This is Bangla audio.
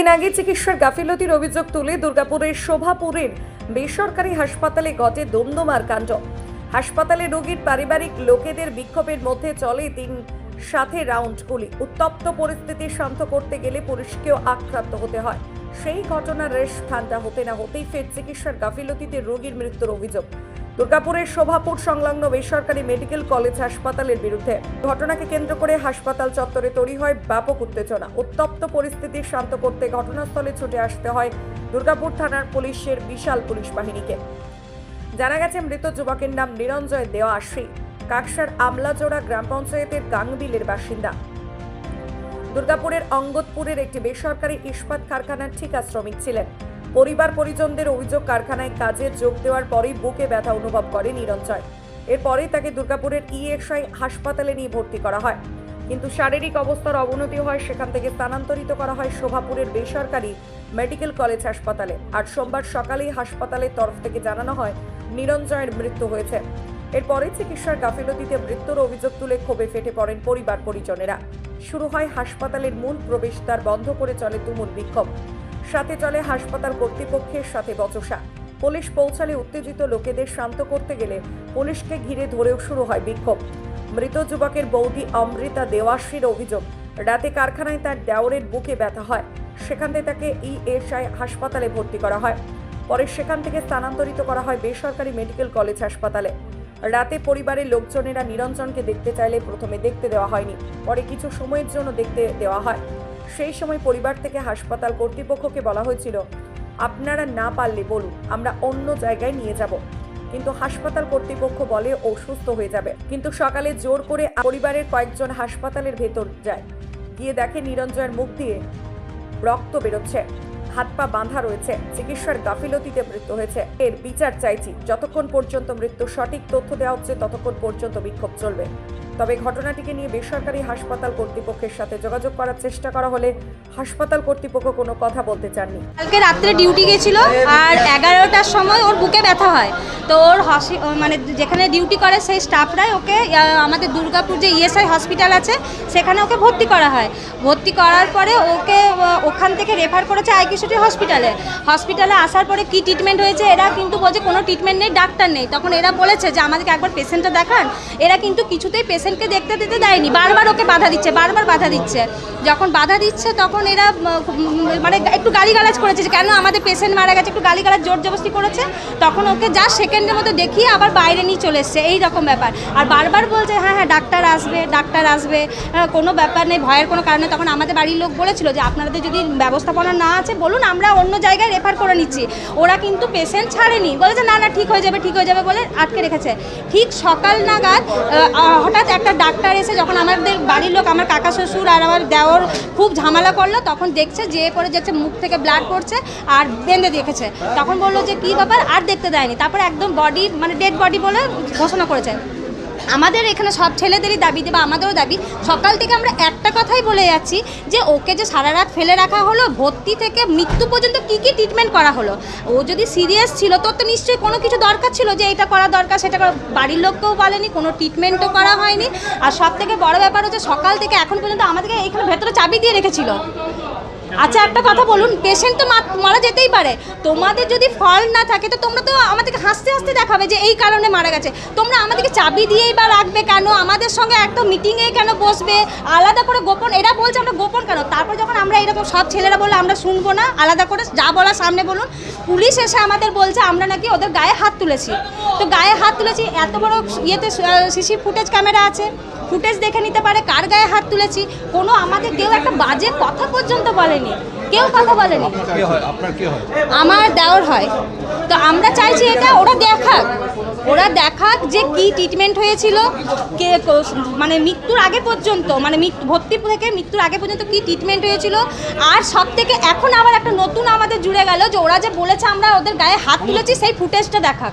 কয়েকদিন আগে চিকিৎসার গাফিলতির অভিযোগ তুলে দুর্গাপুরের শোভাপুরের বেসরকারি হাসপাতালে ঘটে দমদমার কাণ্ড। হাসপাতালে রোগীর পারিবারিক লোকেদের বিক্ষোভের মধ্যে চলে তিন সাথে রাউন্ড গুলি। উত্তপ্ত পরিস্থিতি শান্ত করতে গেলে পুলিশকেও আক্রান্ত হতে হয়। সেই ঘটনার রেশ ঠান্ডা হতে না হতেই ফের চিকিৎসার গাফিলতিতে রোগীর মৃত্যুর অভিযোগ। দুর্গাপুরের শোভাপুর সংলগ্ন বেসরকারি মেডিকেল কলেজ হাসপাতালের বিরুদ্ধে ঘটনাকে কেন্দ্র করে হাসপাতাল চত্বরে তৈরি হয় ব্যাপক উত্তেজনা। উত্তপ্ত পরিস্থিতি শান্ত করতে ঘটনাস্থলে ছুটে আসতে হয় দুর্গাপুর থানার পুলিশের বিশাল পুলিশ বাহিনীকে। জানা গেছে, মৃত যুবকের নাম নিরঞ্জয় দেওয়া আশ্রী কাকসার আমলাজোড়া গ্রাম পঞ্চায়েতের গাংবিলের বাসিন্দা। দুর্গাপুরের অঙ্গদপুরের একটি বেসরকারি ইস্পাত কারখানার ঠিকা শ্রমিক ছিলেন। পরিবার পরিজনদের অভিযোগ কারখানায় কাজে যোগ দেওয়ার পরেই বুকে ব্যথা অনুভব করে নিরঞ্জয় এরপরেই তাকে দুর্গাপুরের ইএসআই হাসপাতালে নিয়ে ভর্তি করা হয়। কিন্তু শারীরিক অবস্থার অবনতি হয়, সেখান থেকে স্থানান্তরিত করা হয় শোভাপুরের বেসরকারি মেডিকেল কলেজ হাসপাতালে। আর সোমবার সকালেই হাসপাতালের তরফ থেকে জানানো হয় নিরঞ্জয়ের মৃত্যু হয়েছে। এরপরে চিকিৎসার গাফিলতিতে মৃত্যুর অভিযোগ তুলে ক্ষোভে ফেটে পড়েন পরিবার পরিজনেরা। শুরু হয় হাসপাতালের মূল প্রবেশদ্বার বন্ধ করে চলে তুমুল বিক্ষোভ। সাথে চলে হাসপাতাল কর্তৃপক্ষের সাথে বচসা। পুলিশ পৌঁছালে উত্তেজিত লোকেদের শান্ত করতে গেলে পুলিশকে ঘিরে ধরেও শুরু হয় বিক্ষোভ। মৃত যুবকের বৌদি অমৃতা দেওয়াশ্রীর অভিযোগ, রাতে কারখানায় তার দেওরের বুকে ব্যথা হয়। সেখান থেকে তাকে ইএসআই হাসপাতালে ভর্তি করা হয়। পরে সেখান থেকে স্থানান্তরিত করা হয় বেসরকারি মেডিকেল কলেজ হাসপাতালে। রাতে পরিবারের লোকজনেরা নিরঞ্জনকে দেখতে চাইলে প্রথমে দেখতে দেওয়া হয়নি, পরে কিছু সময়ের জন্য দেখতে দেওয়া হয়। সেই সময় পরিবার থেকে হাসপাতাল কর্তৃপক্ষকে বলা হয়েছিল, আপনারা না পারলে বলুন, আমরা অন্য জায়গায় নিয়ে যাব। কিন্তু হাসপাতাল কর্তৃপক্ষ বলে অসুস্থ হয়ে যাবে। কিন্তু সকালে জোর করে পরিবারের কয়েকজন হাসপাতালের ভেতর যায়। গিয়ে দেখে নিরঞ্জয়ের মুখ দিয়ে রক্ত বেরোচ্ছে। হাত পা বাঁধা রয়েছে। চিকিৎসার গাফিলতিতে মৃত্যু হয়েছে। এর বিচার চাইছি। যতক্ষণ পর্যন্ত মৃত্যুর সঠিক তথ্য দেওয়া হচ্ছে, ততক্ষণ পর্যন্ত বিক্ষোভ চলবে। তবে ঘটনাটিকে নিয়ে বেসরকারি হাসপাতাল কর্তৃপক্ষের সাথে যোগাযোগ করার চেষ্টা করা হলে হাসপাতাল কর্তৃপক্ষ কোনো কথা বলতে চাননি। কালকে রাত্রে ডিউটি গেছিল আর এগারোটার সময় ওর বুকে ব্যথা হয়। তো ওর হসি মানে যেখানে ডিউটি করে সেই স্টাফরাই ওকে আমাদের দুর্গাপুর যে ইএসআই হসপিটাল আছে, সেখানে ওকে ভর্তি করা হয়। ভর্তি করার পরে ওকে ওখান থেকে রেফার করেছে আই কিশোরী হসপিটালে। হসপিটালে আসার পরে কি ট্রিটমেন্ট হয়েছে এরা কিন্তু বলছে কোনো ট্রিটমেন্ট নেই, ডাক্তার নেই। তখন এরা বলেছে যে আমাদেরকে একবার পেশেন্টটা দেখান। এরা কিন্তু কিছুতেই পেশেন্টকে দেখতে দিতে দেয়নি বারবার ওকে বাধা দিচ্ছে বারবার বাধা দিচ্ছে। যখন বাধা দিচ্ছে তখন এরা মানে একটু গালিগালাজ করেছে কেন আমাদের পেশেন্ট মারা গেছে একটু গালিগালাজ জোর জবস্তি করেছে। তখন ওকে যা সেকেন্ডের মতো দেখিয়ে আবার বাইরে নিয়ে চলে এসছে এই রকম ব্যাপার। আর বারবার বলছে হ্যাঁ হ্যাঁ ডাক্তার আসবে ডাক্তার আসবে। হ্যাঁ, কোনো ব্যাপার নেই ভয়ের কোনো কারণে তখন আমাদের বাড়ির লোক বলেছিল যে আপনাদের যদি ব্যবস্থাপনা না আছে বলুন আমরা অন্য জায়গায় রেফার করে নিচ্ছি। ওরা কিন্তু পেশেন্ট ছাড়েনি। বলেছে না না ঠিক হয়ে যাবে ঠিক হয়ে যাবে বলে আটকে রেখেছে। ঠিক সকাল নাগাদ একটা ডাক্তার এসে যখন আমাদের বাড়ির লোক, আমার কাকা শ্বশুর আর আমার দেওয়ার খুব ঝামেলা করল, তখন দেখছে যে করে যাচ্ছে, মুখ থেকে ব্লাড পড়ছে আর বেঁধে দেখেছে তখন বলল যে, কি ব্যাপার? আর দেখতে দেয়নি। তারপর একদম বডি মানে ডেড বডি বলে ঘোষণা করেছে। আমাদের এখানে সব ছেলেদেরই দাবি বা আমাদেরও দাবি। সকাল থেকে আমরা একটা কথাই বলে যাচ্ছি যে ওকে যে সারা রাত ফেলে রাখা হলো, ভর্তি থেকে মৃত্যু পর্যন্ত কি কি ট্রিটমেন্ট করা হলো? ও যদি সিরিয়াস ছিল, তোর তো নিশ্চয়ই কোনো কিছু দরকার ছিল যে এটা করা দরকার, সেটা বাড়ির লোককেও বলেনি, কোনো ট্রিটমেন্টও করা হয়নি। আর সব থেকে বড় ব্যাপার হচ্ছে সকাল থেকে এখন পর্যন্ত আমাদেরকে এখানে ভেতরে চাবি দিয়ে রেখেছিল। আচ্ছা একটা কথা বলুন পেশেন্ট তো মারা যেতেই পারে। তোমাদের যদি ফল না থাকে, তো তোমরা তো আমাদেরকে হাসতে হাসতে দেখাবে যে এই কারণে মারা গেছে। তোমরা আমাদেরকে চাবি দিয়েই বা রাখবে কেন? আমাদের সঙ্গে একটা মিটিংয়ে কেন বসবে? আলাদা করে গোপন, এরা বলছে আমরা গোপন কেন? তারপর যখন আমরা এরকম সব ছেলেরা বলে আমরা শুনব না, আলাদা করে যা বলার সামনে বলুন, পুলিশ এসে আমাদের বলছে, আমরা নাকি ওদের গায়ে হাত তুলেছি। তো গায়ে হাত তুলেছি, এত বড় ইয়েতে সিসি ফুটেজ ক্যামেরা আছে। ফুটেজ দেখে নিতে পারে, কার গায়ে হাত তুলেছি? কোনো আমাদের কেউ একটা বাজে কথা পর্যন্ত বলেনি কেউ কথা বলেনি। আমার দেওর হয়। তো আমরা চাইছি এটা, ওরা দেখাক। ওরা দেখাক যে কি ট্রিটমেন্ট হয়েছিল, কে মানে মৃত্যুর আগে পর্যন্ত মানে ভর্তি থেকে মৃত্যুর আগে পর্যন্ত কি ট্রিটমেন্ট হয়েছিল। আর সব থেকে এখন আবার একটা নতুন আমাদের জুড়ে গেল যে ওরা যে বলেছে আমরা ওদের গায়ে হাত তুলেছি, সেই ফুটেজটা দেখাক।